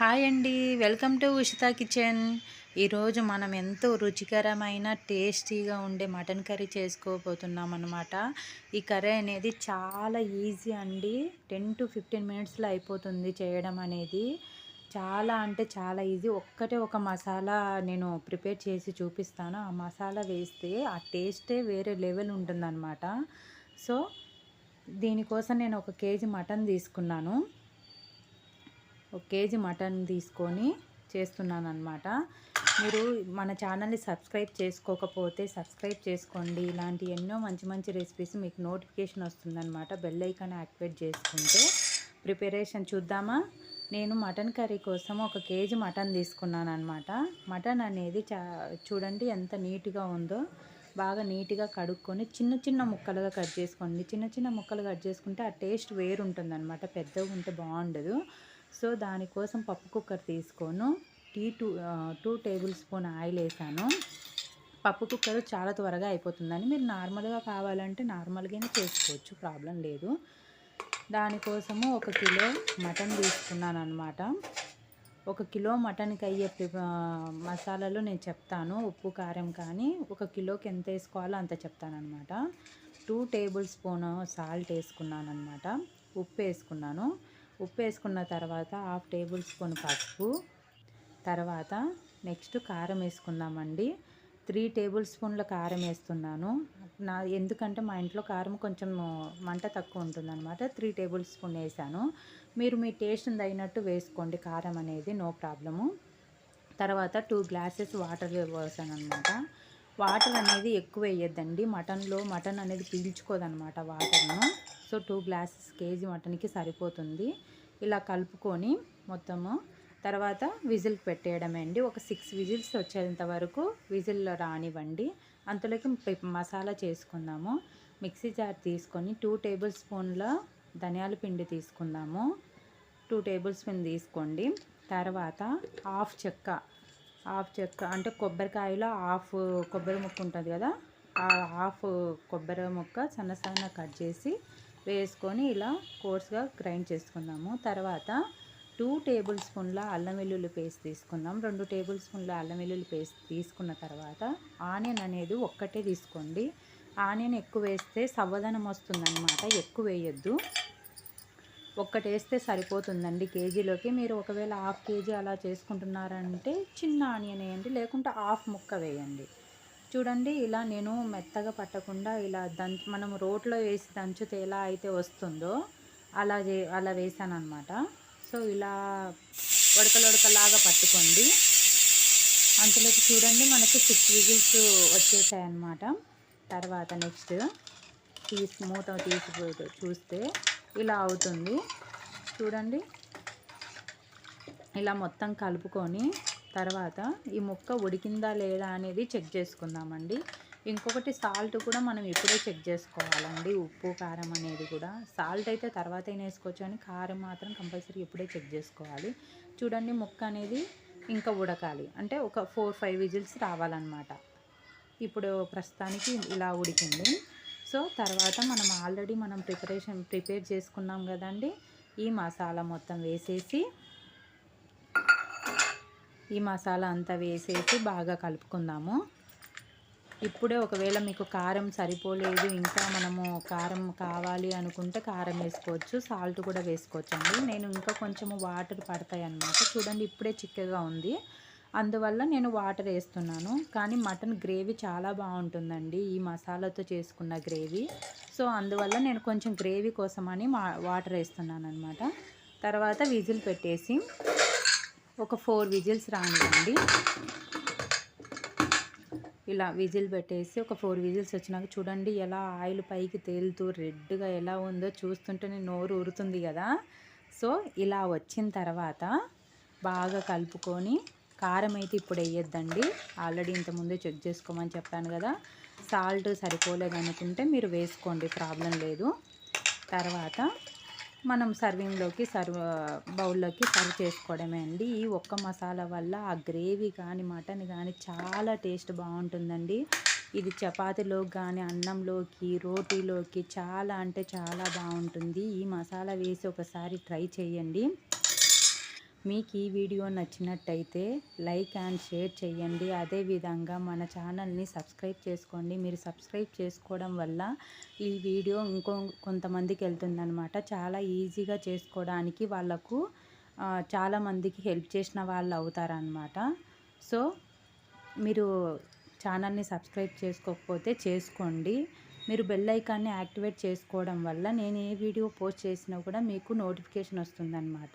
Hi అండి. Welcome to Ushita kitchen. ఈరోజు మనం ఎంతో రుచికరమైన టేస్టీగా ఉండే మటన్ కర్రీ చేసుకోబోతున్నాం అనమాట ఈ కర్రీ అనేది చాలా ఈజీ అండి. టెన్ టు ఫిఫ్టీన్ మినిట్స్లో అయిపోతుంది చేయడం అనేది. చాలా అంటే చాలా ఈజీ. ఒక్కటే ఒక మసాలా నేను ప్రిపేర్ చేసి చూపిస్తాను. ఆ మసాలా వేస్తే ఆ టేస్టే వేరే లెవెల్ ఉంటుందన్నమాట. సో దీనికోసం నేను ఒక కేజీ మటన్ తీసుకున్నాను. ఒక కేజీ మటన్ తీసుకొని చేస్తున్నాను అనమాట మీరు మన ఛానల్ని సబ్స్క్రైబ్ చేసుకోకపోతే సబ్స్క్రైబ్ చేసుకోండి. ఇలాంటి ఎన్నో మంచి మంచి రెసిపీస్ మీకు నోటిఫికేషన్ వస్తుందన్నమాట. బెల్ ఐకాన్ యాక్టివేట్ చేసుకుంటే ప్రిపరేషన్ చూద్దామా? నేను మటన్ కర్రీ కోసం ఒక కేజీ మటన్ తీసుకున్నాను అనమాట మటన్ అనేది చా చూడండి ఎంత నీట్గా ఉందో. బాగా నీట్గా కడుక్కొని చిన్న చిన్న ముక్కలుగా కట్ చేసుకోండి. చిన్న చిన్న ముక్కలు కట్ చేసుకుంటే ఆ టేస్ట్ వేరు ఉంటుంది అనమాట పెద్దగా ఉంటే బాగుండదు. సో దానికోసం పప్పు కుక్కర్ తీసుకోను. టీ two two tablespoon oil వేసాను. పప్పు కుక్కర్ చాలా త్వరగా అయిపోతుందని మీరు నార్మల్గా కావాలంటే నార్మల్గానే చేసుకోవచ్చు ప్రాబ్లం లేదు. దానికోసము ఒక కిలో మటన్ తీసుకున్నాను అనమాట ఒక కిలో మటన్కి అయ్యే మసాలాలు నేను చెప్తాను ఉప్పు కారం కానీ ఒక కిలోకి ఎంత వేసుకోవాలో అంత చెప్తానమాట టూ టేబుల్ స్పూన్ సాల్ట్ వేసుకున్నాను అనమాట ఉప్పు వేసుకున్నాను. ఉప్పు వేసుకున్న తర్వాత హాఫ్ టేబుల్ స్పూన్ పసుపు. తర్వాత నెక్స్ట్ కారం వేసుకుందామండి. త్రీ టేబుల్ స్పూన్ల కారం వేస్తున్నాను. నా ఎందుకంటే మా ఇంట్లో కారం కొంచెం మంట తక్కువ ఉంటుందన్నమాట. త్రీ టేబుల్ స్పూన్ వేసాను. మీరు మీ టేస్ట్ తగినట్టు వేసుకోండి. కారం అనేది నో ప్రాబ్లము. తర్వాత టూ గ్లాసెస్ వాటర్ పోసాను అనమాట వాటర్ అనేది ఎక్కువ వేయద్దండి మటన్లో మటన్ అనేది పీల్చుకోదనమాట వాటర్ను. సో టూ గ్లాసెస్ కేజీ మటన్కి సరిపోతుంది. ఇలా కలుపుకొని మొత్తము తర్వాత విజిల్ పెట్టేయడమే అండి. ఒక సిక్స్ విజిల్స్ వచ్చేంత వరకు విజిల్ రానివ్వండి. అంతలోకి మసాలా చేసుకుందాము. మిక్సీ జార్ తీసుకొని టూ టేబుల్ స్పూన్ల ధనియాల పిండి తీసుకుందాము. టూ టేబుల్ స్పూన్ తీసుకోండి. తర్వాత హాఫ్ చెక్క హాఫ్ చెక్క అంటే కొబ్బరికాయలో హాఫ్ కొబ్బరి ముక్క ఉంటుంది కదా ఆ హాఫ్ కొబ్బరి ముక్క సన్న సన్న కట్ చేసి వేసుకొని ఇలా కోర్స్గా గ్రైండ్ చేసుకుందాము తర్వాత టూ టేబుల్ స్పూన్ల అల్లం వెల్లుల్లి పేస్ట్ తీసుకుందాం రెండు టేబుల్ స్పూన్ల అల్లం వెల్లుల్లి పేస్ట్ తీసుకున్న తర్వాత ఆనియన్ అనేది ఒక్కటే తీసుకోండి. ఆనియన్ ఎక్కువ వేస్తే సవ్వదనం వస్తుందన్నమాట ఎక్కువ వేయొద్దు. ఒక్కటేస్తే సరిపోతుందండి కేజీలోకి. మీరు ఒకవేళ హాఫ్ కేజీ అలా చేసుకుంటున్నారంటే చిన్న ఆనియన్ వేయండి లేకుంటే హాఫ్ ముక్క వేయండి. చూడండి ఇలా నేను మెత్తగా పట్టకుండా ఇలా దంచ మనం రోట్లో వేసి దంచితే ఎలా అయితే వస్తుందో అలా చే అలా వేసాను అనమాట సో ఇలా ఉడకలొడకలాగా పట్టుకోండి. అంతలోకి చూడండి మనకు సిక్స్ విజిల్స్ వచ్చేసాయి అన్నమాట తర్వాత నెక్స్ట్ తీసి మూత తీసి చూస్తే ఇలా అవుతుంది. చూడండి. ఇలా మొత్తం కలుపుకొని తర్వాత ఈ ముక్క ఉడికిందా లేదా అనేది చెక్ చేసుకుందామండి. ఇంకొకటి సాల్ట్ కూడా మనం ఇప్పుడే చెక్ చేసుకోవాలండి. ఉప్పు కారం అనేది కూడా. సాల్ట్ అయితే తర్వాత వేసుకోవచ్చు కానీ కారం మాత్రం కంపల్సరీ ఇప్పుడే చెక్ చేసుకోవాలి. చూడండి ముక్క అనేది ఇంకా ఉడకాలి. అంటే ఒక ఫోర్ ఫైవ్ విజిల్స్ రావాలన్నమాట. ఇప్పుడు ప్రస్తుతానికి ఇలా ఉడికింది. సో తర్వాత మనం ఆల్రెడీ మనం ప్రిపరేషన్ ప్రిపేర్ చేసుకున్నాం కదండి. ఈ మసాలా మొత్తం వేసేసి ఈ మసాలా అంతా వేసేసి బాగా కలుపుకుందాము. ఇప్పుడే ఒకవేళ మీకు కారం సరిపోలేదు ఇంకా మనము కారం కావాలి అనుకుంటే కారం వేసుకోవచ్చు సాల్ట్ కూడా వేసుకోవచ్చు అండి నేను ఇంకా కొంచెము వాటర్ పడతాయి అన్నమాట చూడండి ఇప్పుడే చిక్కగా ఉంది. అందువల్ల నేను వాటర్ వేస్తున్నాను. కానీ మటన్ గ్రేవీ చాలా బాగుంటుందండి. ఈ మసాలాతో చేసుకున్న గ్రేవీ. సో అందువల్ల నేను కొంచెం గ్రేవీ కోసమని వాటర్ వేస్తున్నాను అనమాట తర్వాత విజిల్ పెట్టేసి ఒక ఫోర్ విజిల్స్ రానివ్వండి. ఇలా విజిల్ పెట్టేసి ఒక ఫోర్ విజిల్స్ వచ్చినాక చూడండి ఎలా ఆయిల్ పైకి తేలుతూ రెడ్గా ఎలా ఉందో చూస్తుంటేనే నోరు ఊరుతుంది కదా. సో ఇలా వచ్చిన తర్వాత బాగా కలుపుకొని కారం అయితే ఇప్పుడు వేయొద్దండి. ఆల్రెడీ ఇంతకుముందే చెక్ చేసుకోమని చెప్పాను కదా. సాల్ట్ సరిపోలేదు అనుకుంటే మీరు వేసుకోండి ప్రాబ్లం లేదు. తర్వాత మనం సర్వింగ్లోకి సర్వ్ బౌల్లోకి సర్వ్ చేసుకోవడమే అండి. ఈ ఒక్క మసాలా వల్ల ఆ గ్రేవీ కానీ మటన్ కానీ చాలా టేస్ట్ బాగుంటుందండి. ఇది చపాతీలోకి కానీ అన్నంలోకి రోటీలోకి చాలా అంటే చాలా బాగుంటుంది. ఈ మసాలా వేసి ఒకసారి ట్రై చేయండి. మీకు ఈ వీడియో నచ్చినట్టయితే లైక్ అండ్ షేర్ చేయండి. అదేవిధంగా మన ఛానల్ని సబ్స్క్రైబ్ చేసుకోండి. మీరు సబ్స్క్రైబ్ చేసుకోవడం వల్ల ఈ వీడియో ఇంకో కొంతమందికి వెళ్తుందనమాట చాలా ఈజీగా చేసుకోవడానికి వాళ్ళకు చాలామందికి హెల్ప్ చేసిన వాళ్ళు అవుతారనమాట సో మీరు ఛానల్ని సబ్స్క్రైబ్ చేసుకోకపోతే చేసుకోండి. మీరు బెల్ ఐకాన్ని యాక్టివేట్ చేసుకోవడం వల్ల నేను ఏ వీడియో పోస్ట్ చేసినా కూడా మీకు నోటిఫికేషన్ వస్తుందన్నమాట.